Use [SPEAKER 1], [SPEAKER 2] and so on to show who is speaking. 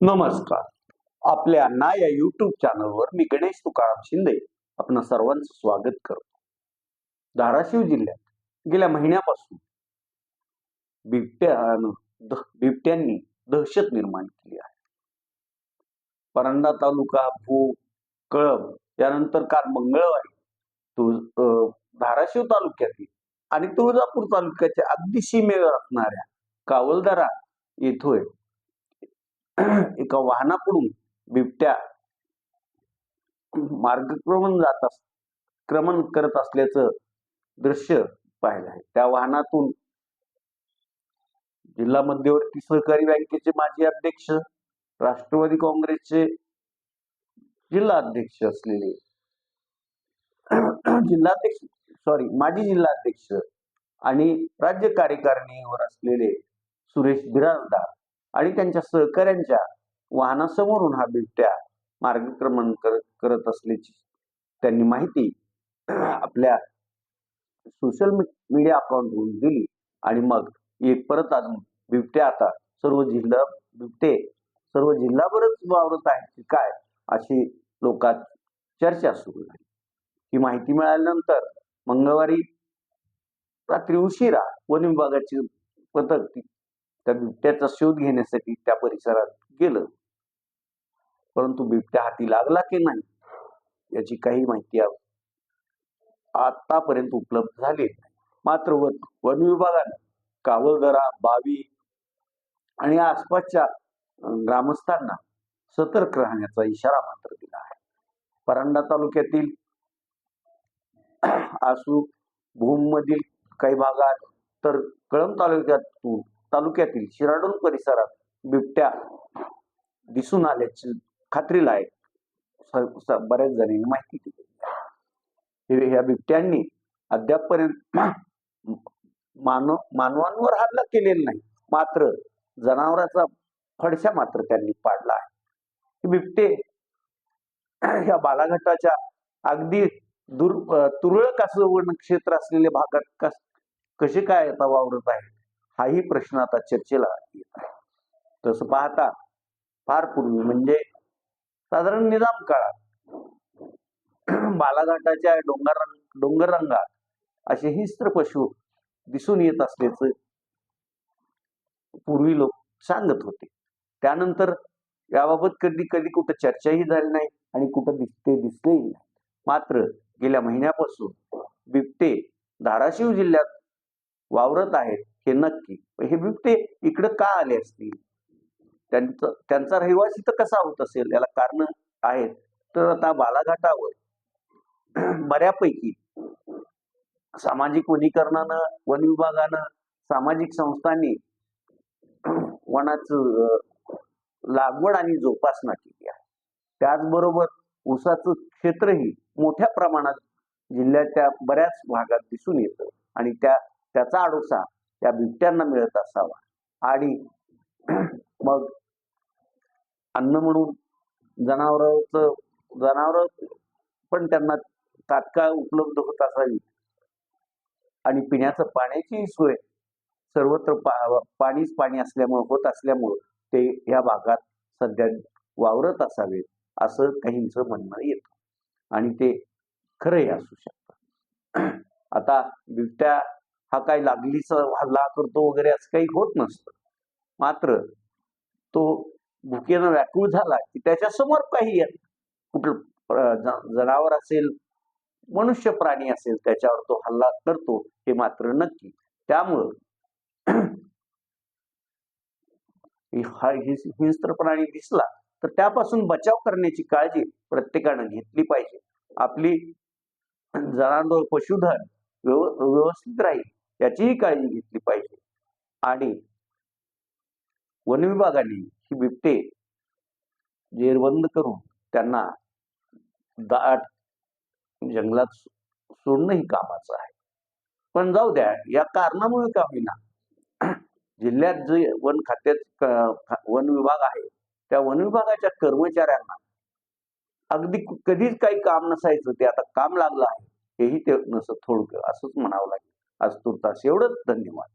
[SPEAKER 1] नमस्कार. आपल्या ना या युट्यूब चॅनलवर मी गणेश तुकाराम शिंदे आपण सर्वांचं स्वागत करतो. धाराशिव जिल्ह्यात गेल्या महिन्यापासून बिबट्यानं बिबट्यांनी दहशत निर्माण केली आहे. परंडा तालुका भू कळब यानंतर काल मंगळवारी तुळ धाराशिव तालुक्यातील आणि तुळजापूर तालुक्याच्या अगदी सीमेवर असणाऱ्या कावलदारा येथोय एका वाहनाकडून बिबट्या मार्गक्रमण जात अस क्रमण करत असल्याचं दृश्य पाहिलं आहे. त्या वाहनातून जिल्हा मध्यवर्ती सहकारी बँकेचे माजी अध्यक्ष राष्ट्रवादी काँग्रेसचे जिल्हा अध्यक्ष असलेले जिल्हाध्यक्ष सॉरी माजी जिल्हाध्यक्ष आणि राज्य कार्यकारिणीवर असलेले सुरेश बिराजदार आणि त्यांच्या सहकाऱ्यांच्या वाहनासमोरून हा बिबट्या मार्गक्रमण कर करत असल्याची त्यांनी माहिती आपल्या सोशल मीडिया अकाउंटवरून दिली. आणि मग एक परत अजून बिबट्या आता सर्व जिल्हा बिबटे सर्व जिल्हाभरच वावरत आहेत की काय अशी लोकात चर्चा सुरू झाली. ही माहिती मिळाल्यानंतर मंगळवारी रात्री उशिरा वन विभागाची पथक त्या बिबट्याचा शोध घेण्यासाठी त्या परिसरात गेलं परंतु बिबट्या हाती लागला की नाही याची काही माहिती आतापर्यंत उपलब्ध झाली नाही. मात्र वन विभागाने कावळदरा बावी आणि आसपासच्या ग्रामस्थांना सतर्क राहण्याचा इशारा मात्र दिला आहे परांडा तालुक्यातील आसू भूम मधील काही भागात तर कळंब तालुक्यातून तालुक्यातील शिराडून परिसरात बिबट्या दिसून आल्याची खात्रीला आहे. बऱ्याच जणांनी माहिती दिली ह्या बिबट्यांनी अद्यापपर्यंत मानव मानवांवर हल्ला केलेला नाही. मात्र जनावराचा फडशा मात्र त्यांनी पाडला आहे. बिबटे ह्या बालाघाटाच्या अगदी दुर तुरळक असं वनक्षेत्र असलेल्या भागात कस कसे काय आता वावरत आहे हाही प्रश्न आता चर्चेला येत आहे. तसं पाहता फार पूर्वी म्हणजे साधारण निजाम काळात बालाघाटाच्या डोंगर डोंगर रंगात असे हिस्त्र पशु दिसून येत असल्याचं पूर्वी लोक सांगत होते. त्यानंतर याबाबत कधी कधी कुठं चर्चाही झाली नाही आणि कुठं दिसते दिसलेही नाही. मात्र गेल्या महिन्यापासून बिबटे धाराशिव जिल्ह्यात वावरत आहेत. हे नक्की. हे बिबटे इकडं का आले असतील? त्यांचं त्यांचा रहिवासी तर कसा होत असेल? याला कारण आहेत. तर आता बालाघाटावर बऱ्यापैकी सामाजिक वनीकरणानं वन विभागानं सामाजिक संस्थांनी वनाचं लागवड आणि जोपासना केली आहे. त्याचबरोबर ऊसाचं क्षेत्रही मोठ्या प्रमाणात जिल्ह्याच्या बऱ्याच भागात दिसून येतं. आणि त्या त्याचा आडोसा त्या बिबट्यांना मिळत असावा. आणि मग अन्न म्हणून जनावरांचं जनावर पण त्यांना तात्काळ उपलब्ध होत असावी. आणि पिण्याचं पाण्याची सोय सर्वत्र पा पाणीच पाणी असल्यामुळं होत असल्यामुळं ते या भागात सध्या वावरत असावेत असं काहींचं म्हणणं येतं. आणि ते खरंही असू शकतं. आता बिबट्या हा काय लागलीचा हल्ला करतो वगैरे असं काही होत नसतं. मात्र तो भुकेनं व्याकुळ झाला की त्याच्यासमोर काही कुठलं जनावर असेल मनुष्य प्राणी असेल त्याच्यावर तो हल्ला करतो हे मात्र नक्की. त्यामुळं हिंस्त्र प्राणी दिसला तर त्यापासून बचाव करण्याची काळजी प्रत्येकानं घेतली पाहिजे. आपली जनावर पशुधन व्यव- व्यवस्थित राहील. याचीही काळजी घेतली पाहिजे. आणि वन विभागाने ही बिबटे जेरबंद करून त्यांना दाट जंगलात सोडणं सोडणंही कामाचं आहे. पण जाऊ द्या या कारणामुळे का होईना? जिल्ह्यात जे वन खात्यात वन विभाग आहे त्या वन विभागाच्या कर्मचाऱ्यांना अगदी कधीच काही काम नसायचं ते आता काम लागलं आहे हेही ते नसत थोडकं असंच म्हणावं लागेल. आज तुर्तास एवढंच धन्यवाद.